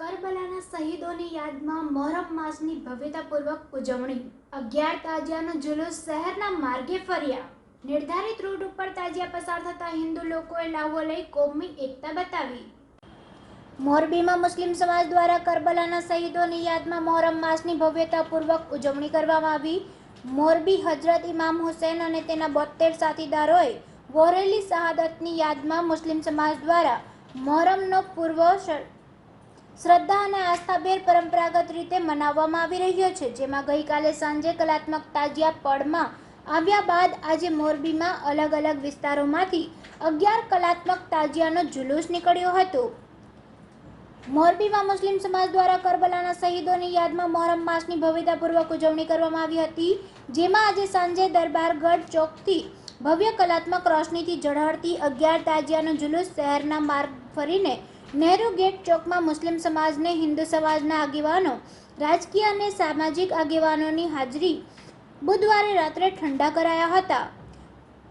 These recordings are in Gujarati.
કરબલાના શહીદોની યાદમાં મોહરમ માસની ભવ્યતાપૂર્વક ઉજવણી. અગિયાર તાજિયાનો જુલુસ શહેરના માર્ગે ફર્યા. નિર્ધારિત રૂટ ઉપર તાજિયા પસાર થતા હિન્દુ લોકોએ લાવો લઈ કોમી એકતા બતાવી. મોરબીમાં મુસ્લિમ સમાજ દ્વારા કરબલાના શહીદોની યાદમાં મોહરમ માસની ભવ્યતાપૂર્વક ઉજવણી કરવામાં આવી. મોરબી હજરત ઇમામ હુસૈન અને તેના બોતેર સાથીદારોએ વોરેલી શહાદતની યાદમાં મુસ્લિમ સમાજ દ્વારા મોહરમનો પૂર્વ શ્રદ્ધા અને આસ્થાભેર પરંપરાગત રીતે મનાવવામાં આવી રહ્યો છે, જેમાં ગઈકાલે સાંજે કલાત્મક તાજિયા પડમાં આવ્યા બાદ આજે મોરબીમાં અલગ અલગ વિસ્તારોમાંથી અગિયાર કલાત્મક તાજિયાનો જુલુસ નીકળ્યો હતો. મોરબીમાં મુસ્લિમ સમાજ દ્વારા કરબલાના શહીદોની યાદમાં મોહરમ માસની ભવ્યતાપૂર્વક ઉજવણી કરવામાં આવી હતી, જેમાં આજે સાંજે દરબારગઢ ચોકથી ભવ્ય કલાત્મક રોશનીથી ઝળહળતી અગિયાર તાજિયાનો જુલુસ શહેરના માર્ગ ફરીને નહેરુ ગેટ ચોકમાં મુસ્લિમ સમાજને, હિન્દુ સમાજના આગેવાનો, રાજકીય અને સામાજિક આગેવાનોની હાજરી બુધવારે રાત્રે ઠંડા કરાયા હતા.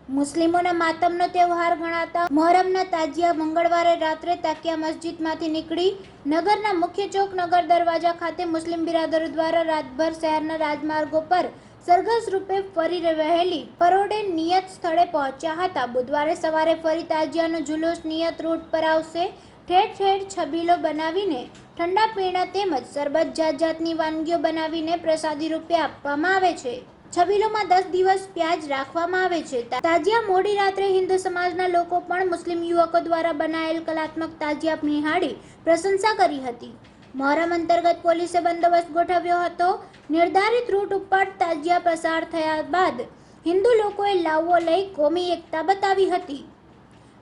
મુસ્લિમોના માતમનો તહેવાર ગણાતા મોહરમના તાજિયા મંગળવારે રાત્રે તાકિયા મસ્જિદમાંથી નીકળી નગરના મુખ્ય ચોક નગર દરવાજા ખાતે મુસ્લિમ બિરાદરો દ્વારા રાતભર શહેરના રાજમાર્ગો પર સરઘસ રૂપે ફરી રહેલી પરોડે નિયત સ્થળે પહોંચ્યા હતા. બુધવારે સવારે ફરી તાજિયાનો જુલુસ નિયત રૂટ પર આવશે. ઠેર ઠેર છબીલો બનાવીને ઠંડા પીણા તેમજ શરબત જાત જાતની વાનગીઓ બનાવીને પ્રસાદી રૂપે આપવામાં આવે છે. છબીલોમાં દસ દિવસ પ્યાજ રાખવામાં આવે છે. તાજિયા મોડી રાત્રે હિન્દુ સમાજના લોકો પણ મુસ્લિમ યુવકો દ્વારા બનાયેલ કલાત્મક તાજિયા નિહાળી પ્રશંસા કરી હતી. મહોરમ અંતર્ગત પોલીસે બંદોબસ્ત ગોઠવ્યો હતો. નિર્ધારિત રૂટ ઉપર તાજિયા પસાર થયા બાદ હિન્દુ લોકોએ લાવવો લઈ કોમી એકતા બતાવી હતી.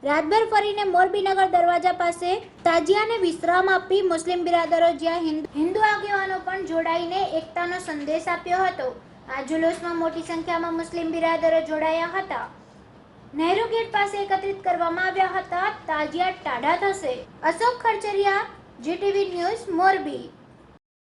રાતભર ફરીને મોરબીનગર દરવાજા પાસે તાજિયાને વિશ્રામ આપી મુસ્લિમ બિરાદરો જ્યાં હિન્દુ આગેવાનો પણ જોડાઈને એકતાનો સંદેશ આપ્યો હતો. આ જુલુસમાં મોટી સંખ્યામાં મુસ્લિમ બિરાદરો જોડાયા હતા. નહેરુ ગેટ પાસે એકત્રિત કરવામાં આવ્યા હતા. તાજિયા ટાઢા થશે. Ashok Kharachariya, GTV news, Morbi.